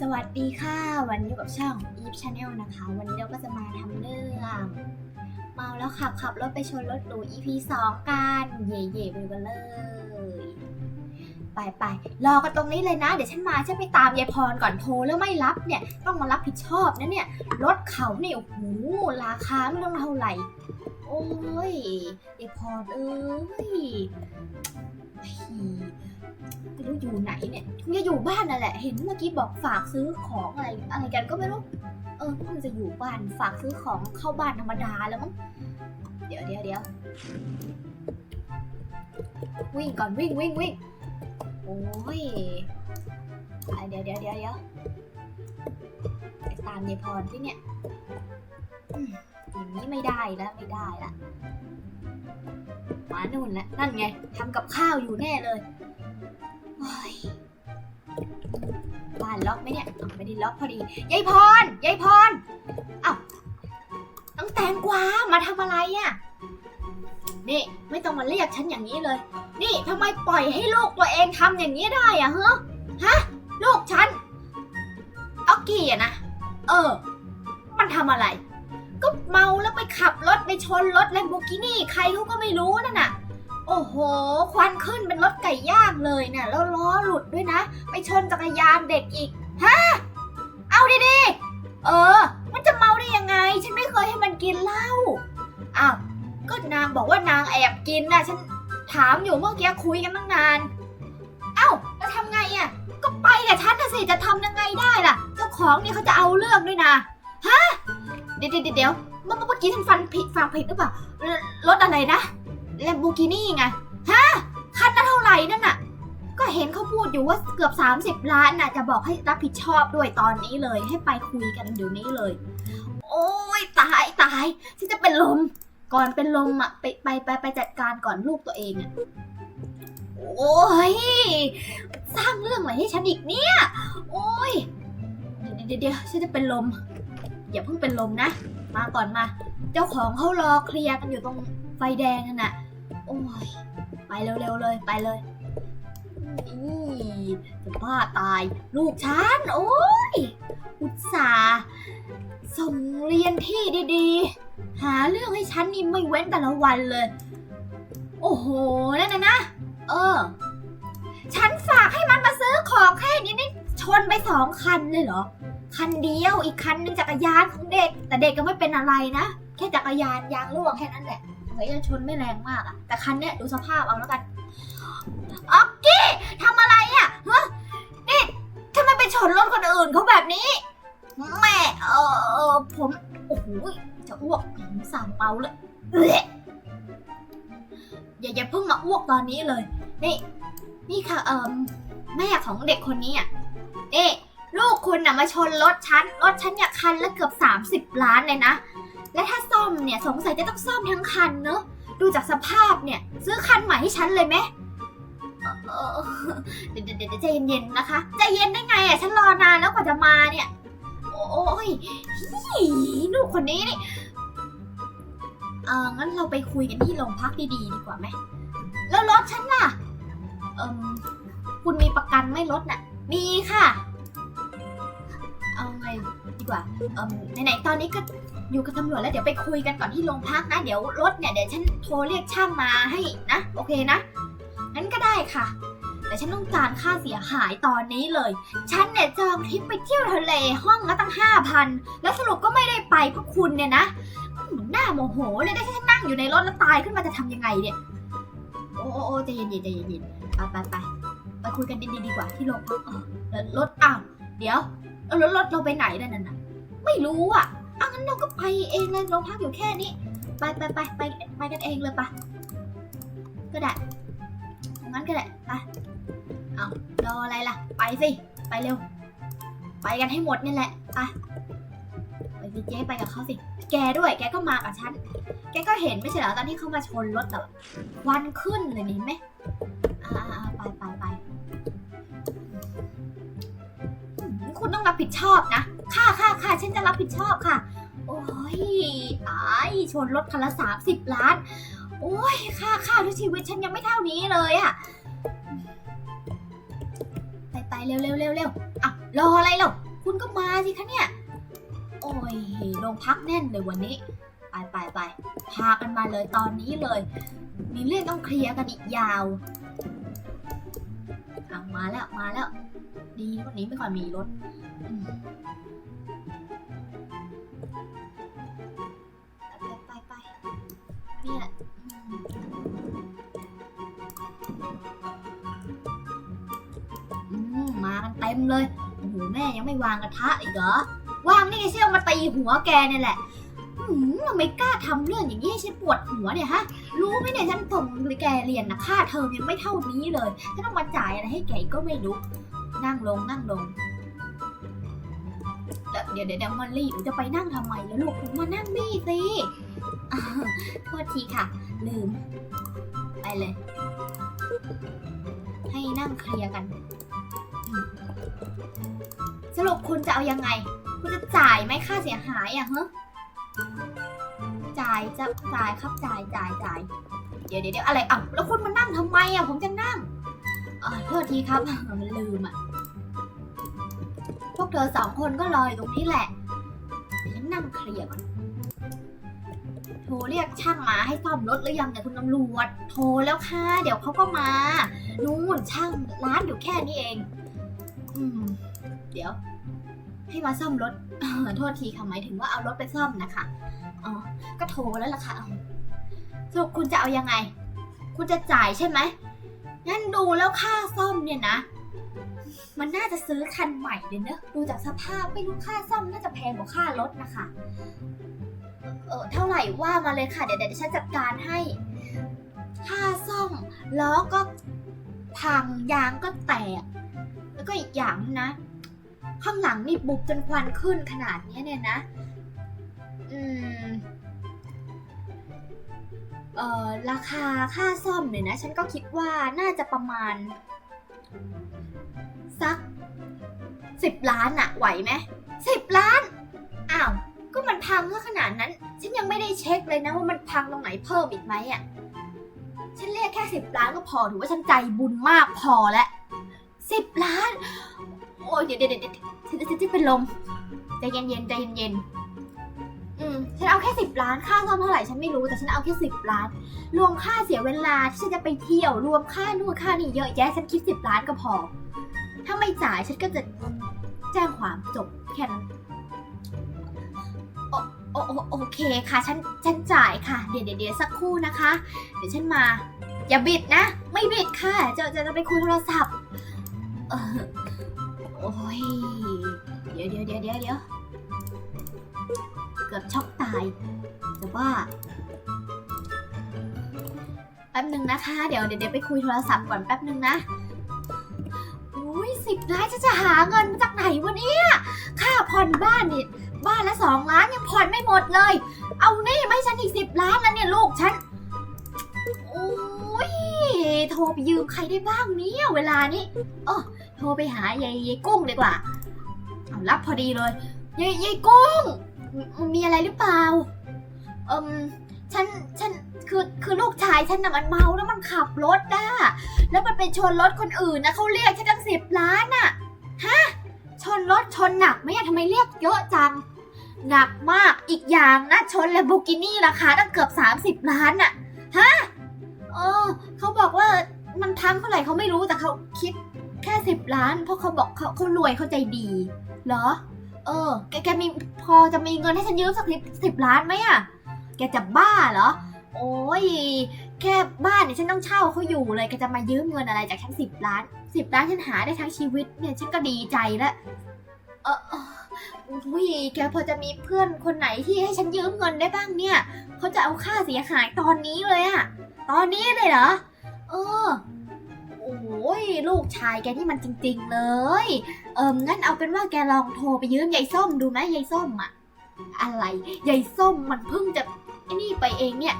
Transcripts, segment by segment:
สวัสดีค่ะ วันนี้กับช่อง Eve Channel นะคะ วันนี้เราก็จะมาทำเรื่องเมาแล้วขับขับรถไปชนรถหรู EP 2 กัน เย่เย่ไปดูกันเลย ไปไปรอกันตรงนี้เลยนะ เดี๋ยวฉันมาฉันไปตามยายพรก่อนโทรแล้วไม่รับเนี่ย ต้องมารับผิดชอบนะเนี่ย รถเขาเนี่ยโอ้โหราคาไม่ต้องเท่าไหร่ โอ้ยยายพรเอ้ย ไม่รู้อยู่ไหนเนี่ยคงจะอยู่บ้านนั่นแหละ เห็นเมื่อกี้บอกฝากซื้อของอะไรอะไรกันก็ไม่รู้ เออคงจะอยู่บ้านฝากซื้อของเข้าบ้านธรรมดาแล้วมั้ง เดี๋ยวเดี๋ยวเดี๋ยววิ่งก่อนวิ่งวิ่งวิ่งโอ้ยอะเดี๋ยวเดี๋ยวเดี๋ยวเดี๋ยวตามยายพรที่เนี่ยอย่างนี้ไม่ได้แล้วไม่ได้ละ มานู่นแล้วนั่นไงทำกับข้าวอยู่แน่เลยยบ้านล็อกไหมเนี่ยไม่ได้ล็อกพอดียายพรยายพรอ้าวน้องแตงกวามาทำอะไรอะ่ะนี่ไม่ต้องมาเรียกฉันอย่างนี้เลย นี่ทำไมปล่อยให้ลูกตัวเองทำอย่างนี้ได้อะฮะฮะลูกฉันออกกี้อะนะเออ มันทำอะไร เมาแล้วไปขับรถไปชนรถแลมโบกินี่ใครเขาก็ไม่รู้นั่นน่ะ โอ้โห ควันขึ้นเป็นรถไก่ย่างเลยเนี่ยแล้วล้อหลุดด้วยนะ ไปชนจักรยานเด็กอีก ฮะ เอาดีๆ เออ มันจะเมาได้ยังไง ฉันไม่เคยให้มันกินเหล้า อ้าว ก็นางบอกว่านางแอบกินนะฉันถามอยู่เมื่อกี้คุยกันตั้งนาน เอ้า แล้วทำไงอะ ก็ไปกับฉันนะสิ จะทำยังไงได้ล่ะ เจ้าของนี่เขาจะเอาเรื่องด้วยนะ ฮะ เดี๋ยวเดี๋ยว เมื่อเมื่อกี้ฉันฟันผิดฟังผิดหรือเปล่ารถอะไรนะแลมโบกินี่ไงฮะคันนั้นเท่าไหร่นั่นน่ะ ก็เห็นเขาพูดอยู่ว่าเกือบ 30 ล้านน่ะจะบอกให้รับผิดชอบด้วยตอนนี้เลย ให้ไปคุยกันเดี๋ยวนี้เลย โอ้ยตายตายฉันจะเป็นลม ก่อนเป็นลมอะไปไปไปไปจัดการก่อนลูกตัวเองอะโอ้ยสร้างเรื่องอะไรให้ฉันอีกเนี่ย โอ้ยเดี๋ยวเดี๋ยวฉันจะเป็นลม อย่าเพิ่งเป็นลมนะ มาก่อนมา เจ้าของเขารอเคลียร์กันอยู่ตรงไฟแดงนั่นน่ะ โอ้ย ไปเร็วๆเลยไปเลยนี่จะบ้าตาย ลูกฉันโอ้ย อุตส่าห์ส่งเรียนที่ดีๆ หาเรื่องให้ฉันนี่ไม่เว้นแต่ละวันเลย โอ้โห นั่นนะนะ เออ ฉันฝากให้มันมาซื้อของแค่นี้นี่ชนไปสองคันเลยเหรอ คันเดียวอีกคันหนึ่งจักรยานของเด็ก แต่เด็กก็ไม่เป็นอะไรนะ แค่จักรยานยางรั่วแค่นั้นแหละเฮ้ยชนไม่แรงมากอะแต่คันเนี้ยดูสภาพเอาแล้วกันออกกี้ทำอะไรอะฮะนี่ทำไมไปชนรถคนอื่นเขาแบบนี้แม่เออเออผมโอ้โหจะอ้วกสามเปาเลยอย่าอย่าเพิ่งมาอ้วกตอนนี้เลย นี่ นี่ค่ะเอิมแม่ของเด็กคนนี้อะนี่ ลูกคุณน่ะมาชนรถฉัน รถฉันเนี่ยคันละเกือบ 30 ล้านเลยนะ และถ้าซ่อมเนี่ยสงสัยจะต้องซ่อมทั้งคันเนอะ ดูจากสภาพเนี่ย ซื้อคันใหม่ให้ฉันเลยไหมเออเอ่อเดี๋ยวเดี๋ยวเยวใจเย็นๆนะคะใจเย็นได้ไงอะฉันรอนานแล้วกว่าจะมาเนี่ย โอ้ยลูกคนนี้นี่เอองั้นเราไปคุยกันที่โรงพักดีๆดีกว่าไหมแล้วรถฉันล่ะเอมคุณมีประกันไม่รถน่ะ มีค่ะ กว่าเอมไหนๆตอนนี้ก็อยู่กับตำรวจแล้วเดี๋ยวไปคุยกันก่อนที่โรงพักนะ เดี๋ยวรถเนี่ยเดี๋ยวฉันโทรเรียกช่างมาให้นะ โอเคนะงั้นก็ได้ค่ะ แต่ฉันต้องการค่าเสียหายตอนนี้เลย ฉันเนี่ยจองทริปไปเที่ยวทะเลห้องละตั้งห้าพันแล้วสรุปก็ไม่ได้ไปเพราะคุณเนี่ยนะหน้าโมโหเลยได้ฉันนั่งอยู่ในรถแล้วตายขึ้นมาจะทำยังไงเนี่ยโอ้โอ้ใจเย็นๆใจเย็นๆไปไปไปไปคุยกันดีๆดีกว่าที่โรงพักแล้วรถอ้าวเดี๋ยวเอาแล้วรถเราไปไหนนั่นน่ะ ไม่รู้อะอะงั้นเราก็ไปเองเลยโรงพักอยู่แค่นี้ ไปไปไปไปไปกันเองเลยปะก็ได้งั้นก็ได้ไปเอารออะไรล่ะ ไปสิ ไปเร็ว ไปกันให้หมดนี่แหละไปไปสิเจ๊ไปกับเขาสิ แกด้วย แกก็มากับฉัน แกก็เห็นไม่ใช่เหรอตอนที่เขามาชนรถแต่ควันขึ้นเลยนี่ไหมอ่าไปไปไปคุณต้องรับผิดชอบนะ ค่ะค่ะค่ะฉันจะรับผิดชอบค่ะ โอ้ยตายชนรถคันละสามสิบล้าน โอ้ยค่าข้าวที่ชีวิตฉันยังไม่เท่านี้เลยอะไปไปเร็วเร็วเร็วเร็วอะรออะไรเล่าคุณก็มาสิคะเนี่ย โอ้ยโรงพักแน่นเลยวันนี้ ไปไปไปพากันมาเลยตอนนี้เลย มีเรื่องต้องเคลียร์กันอีกยาวเอามาแล้วมาแล้ว ดีวันนี้ไม่ค่อยมีรถ ต็มเลยโอ้โหแม่ยังไม่วางกระทะอีกเหรอวางนี่ไงเชี่ยวมาตีหัวแกเนี่ยแหละอืมทำไมกล้าทำเรื่องอย่างนี้ให้ฉันปวดหัวเนี่ยฮะ รู้ไหมเนี่ยฉันส่งแกเรียนนะค่าเทอมยังไม่เท่านี้เลยฉันต้องมาจ่ายอะไรให้แกก็ไม่รู้ นั่งลงนั่งลง เดี๋ยวเดี๋ยวเดมอลลี่หนูจะไปนั่งทำไมแล้วลูกมานั่งนี่สิโทษทีค่ะ ลืม ไปเลย ให้นั่งเคลียร์กัน สรุปคุณจะเอายังไง คุณจะจ่ายไหมค่าเสียหายอะฮะจ่ายจะจ่ายครับจ่ายจ่ายจ่ายเดี๋ยวเดี๋ยวอะไรอะแล้วคุณมานั่งทำไมอะผมจะนั่งอ่าโทษทีครับมันลืมอะพวกเธอสองคนก็รออยู่ตรงนี้แหละเดี๋ยวฉันนั่งเคลียร์ก่อนโทรเรียกช่างมาให้ซ่อมรถหรือยังเนี่ยคุณตำรวจ โทรแล้วค่ะ เดี๋ยวเขาก็มา นู่นช่างร้านอยู่แค่นี้เอง อืม เดี๋ยว ให้มาซ่อมรถโทษทีค่ะหมายถึงว่าเอารถไปซ่อมนะคะอ๋อก็โทรแล้วล่ะค่ะสรุปคุณจะเอายังไง คุณจะจ่ายใช่ไหมงั้นดูแล้วค่าซ่อมเนี่ยนะ มันน่าจะซื้อคันใหม่เลยเนอะดูจากสภาพไม่รู้ค่าซ่อมน่าจะแพงกว่าค่ารถนะคะ เออเท่าไหร่ว่ามาเลยค่ะ เดี๋ยวเดี๋ยวฉันจัดการให้ ค่าซ่อมล้อก็พังยางก็แตก แล้วก็อีกอย่างนะ ข้างหลังนี่บุบจนควันขึ้นขนาดนี้เนี่ยนะ อืม เอ่อ ราคาค่าซ่อมเนี่ยนะ ฉันก็คิดว่าน่าจะประมาณ สักสิบล้านอะไหวไหมสิบล้าน อ้าว ก็มันพังซะขนาดนั้น ฉันยังไม่ได้เช็คเลยนะว่ามันพังตรงไหนเพิ่มอีกไหมอะฉันเรียกแค่สิบล้านก็พอถือว่าฉันใจบุญมากพอแล้วสิบล้าน อ้ยเดี๋ยวเดี๋ยวเดี๋ยวฉันจะจะเป็นลมใจเย็นๆใจเย็นๆอืมฉันเอาแค่สิบล้านค่าซ่อมเท่าไหร่ฉันไม่รู้แต่ฉันเอาแค่สิบล้าน รวมค่าเสียเวลาที่ฉันจะไปเที่ยวรวมค่านู่นค่านี่เยอะแยะฉันคิดสิบล้านก็พอ ถ้าไม่จ่ายฉันก็จะแจ้งความจบแค่นั้นโอโอโอโอเคค่ะฉันฉันจ่ายค่ะเดี๋ยวเดี๋ยวเดี๋ยวสักครู่นะคะ เดี๋ยวฉันมา อย่าบิดนะ ไม่บิดค่ะจะจะจะไปคุยโทรศัพท์ เออ โอ้ย เดี๋ยวเดี๋ยวเดี๋ยวเดี๋ยวเดี๋ยวเกือบช็อกตาย แต่ว่า แป๊บหนึ่งนะคะ เดี๋ยวเดี๋ยวไปคุยโทรศัพท์ก่อนแป๊บหนึ่งนะอุ้ยสิบล้านจะจะหาเงินมาจากไหนวะเนี่ย ค่าผ่อนบ้านนี่บ้านละสองล้านยังผ่อนไม่หมดเลย เอานี่ไม่ฉันอีกสิบล้านแล้วเนี่ยลูกฉันโอ้ยโทรไปยืมใครได้บ้างเนี่ยเวลานี้เออ โทรไปหายายยายกุ้งดีกว่าเอารับพอดีเลยยายยายกุ้งมันมีอะไรหรือเปล่าเอืมฉันฉันคือคือลูกชายฉันน่ะมันเมาแล้วมันขับรถน่ะแล้วมันไปชนรถคนอื่นนะเขาเรียกแค่ตั้งสิบล้านน่ะฮะชนรถชนหนักไหมอะทำไมเรียกเยอะจังหนักมากอีกอย่างนะชนแลมโบกินี่ราคาตั้งเกือบ 30 ล้านน่ะฮะ มันพังเท่าไหร่เขาไม่รู้แต่เขาคิดแค่สิบล้าน เพราะเขาบอกเขาเขารวยเขาใจดี เหรอ เออ แกแกมีพอจะมีเงินให้ฉันยืมสักสิบสิบล้านไหมอะแกจะบ้าเหรอ โอ้ย แค่บ้านเนี่ยฉันต้องเช่าเขาอยู่เลยแกจะมายืมเงินอะไรจากฉันสิบล้านสิบล้านฉันหาได้ทั้งชีวิตเนี่ยฉันก็ดีใจแล้วเออเอออุ้ยแกพอจะมีเพื่อนคนไหนที่ให้ฉันยืมเงินได้บ้างเนี่ย เขาจะเอาค่าเสียหายตอนนี้เลยอะตอนนี้เลยเหรอ เออ ยลูกชายแกนี่มันจริง ๆ เลย เอิมงั้นเอาเป็นว่าแกลองโทรไปยืมยายส้มดูไหมยายส้มอะอะไรยายส้มมันเพิ่งจะไอ้นี่ไปเองเนี่ย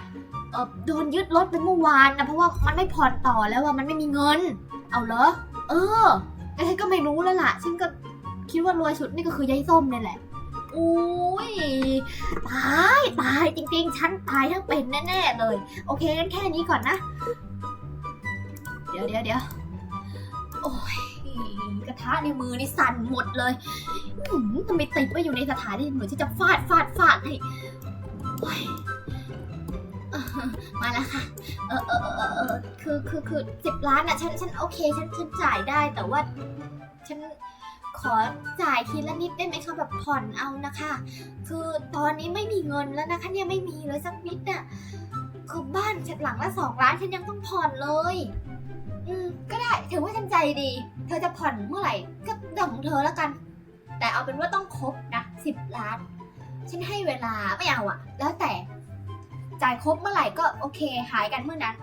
เออโดนยึดรถไปเมื่อวานนะเพราะว่ามันไม่ผ่อนต่อแล้วว่ามันไม่มีเงิน เอาเหรอ เออแต่ฉันก็ไม่รู้แล้วล่ะฉันก็คิดว่ารวยสุดนี่ก็คือยายส้มนี่แหละโอ้ยตายตายจริงๆ ฉันตายทั้งเป็นแน่ๆเลย โอเคงั้นแค่นี้ก่อนนะ เดี๋ยวเดี๋ยวเดี๋ยว โอ้ยกระทะในมือนี่สั่นหมดเลยอืมทำไมติดไว้อยู่ในสถานที่เหมือนที่จะฟาดฟาดฟาดให้โอ๊ยเออมาแล้วค่ะ เออเออเออเออเออคือคือคือสิบล้านอะฉันฉันโอเคฉันฉันจ่ายได้แต่ว่าฉันขอจ่ายทีละนิดได้ไหมคะแบบผ่อนเอานะคะ คือตอนนี้ไม่มีเงินแล้วนะคะเนี่ยไม่มีเลยสักนิดน่ะคือบ้านฉันหลังละสองล้านฉันยังต้องผ่อนเลย อืมก็ได้ถือว่า ดี เธอจะผ่อนเมื่อไหร่ก็เรื่องของเธอแล้วกัน แต่เอาเป็นว่าต้องครบนะสิบล้าน ฉันให้เวลาไม่เอาอะแล้วแต่จ่ายครบเมื่อไหร่ก็โอเคหายกันเมื่อนั้น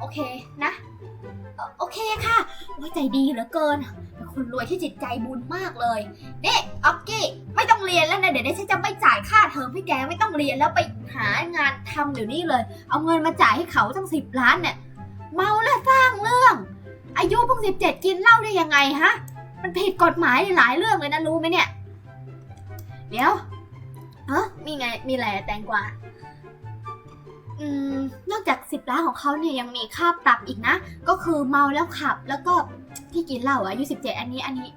โอเคนะ โอเคค่ะว่าใจดีเหลือเกินเป็นคนรวยที่จิตใจบุญมากเลยนี่ออกกี้ไม่ต้องเรียนแล้วนะเดี๋ยวนี้ฉันจะไม่จ่ายค่าเทอมให้แกไม่ต้องเรียนแล้วไปหางานทำเดี๋ยวนี้เลย เอาเงินมาจ่ายให้เขาตั้งสิบล้านเนี่ยเมาแล้วสร้างเรื่อง อายุเพิ่งสิบเจ็ดกินเหล้าได้ยังไงฮะ มันผิดกฎหมายหลายเรื่องเลยนะรู้ไหมเนี่ย เดี๋ยวเฮ้มีไง มีอะไรแตงกวาอืม นอกจากสิบล้านของเขาเนี่ยยังมีค่าปรับอีกนะ ก็คือเมาแล้วขับ แล้วก็ที่กินเหล้าอายุสิบเจ็ดอันนี้อันนี้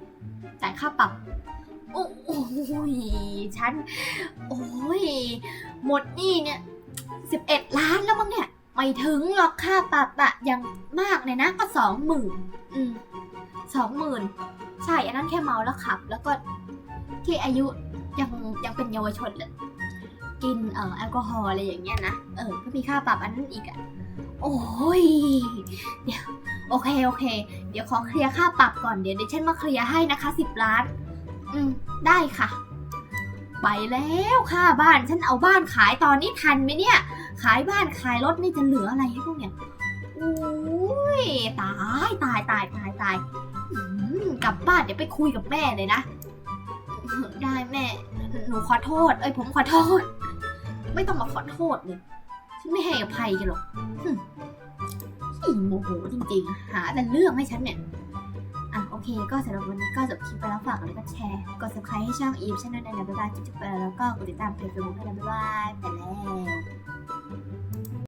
จ่ายค่าปรับโอ้โอ้ยฉัน โอ้ย หมดนี่เนี่ยสิบเอ็ดล้านแล้วมั้งเนี่ย ไม่ถึงหรอกค่าปรับอะอย่างมากเนี่ยนะก็สองหมื่นอืมสองหมื่นใช่ อันนั้นแค่เมาแล้วขับ แล้วก็ที่อายุยังยังเป็นเยาวชนเลยกินเอ่อแอลกอฮอล์อะไรอย่างเงี้ยนะ เออ ก็มีค่าปรับอันนั้นอีกอะโอ้ย เดี๋ยว โอเค โอเค เดี๋ยวขอเคลียร์ค่าปรับก่อน เดี๋ยวเดี๋ยวฉันมาเคลียร์ให้นะคะสิบล้าน อืม ได้ค่ะ ไปแล้วค่าบ้าน ฉันเอาบ้านขายตอนนี้ทันไหมเนี่ย ขายบ้านขายรถนี่จะเหลืออะไรให้พวกเนี่ยโอ้ยตายตายตายตายตายกลับบ้านเดี๋ยวไปคุยกับแม่เลยนะ ได้แม่ หนูขอโทษ เอ้ยผมขอโทษ ไม่ต้องมาขอโทษเลยฉันไม่ให้อภัยกันหรอกหึอีโมโหจริงๆ หาแต่เรื่องให้ฉันเนี่ย อะโอเคก็สำหรับวันนี้ก็จบคลิปไปแล้วฝากกดไลค์กดแชร์ กด subscribe ให้ช่องอีฟช่องนั้นด้วยนะบ๊ายบายจุ๊บๆไปแล้วก็กดติดตามเพจเฟซบุ๊กด้วยนะบ๊ายบายไปแล้ว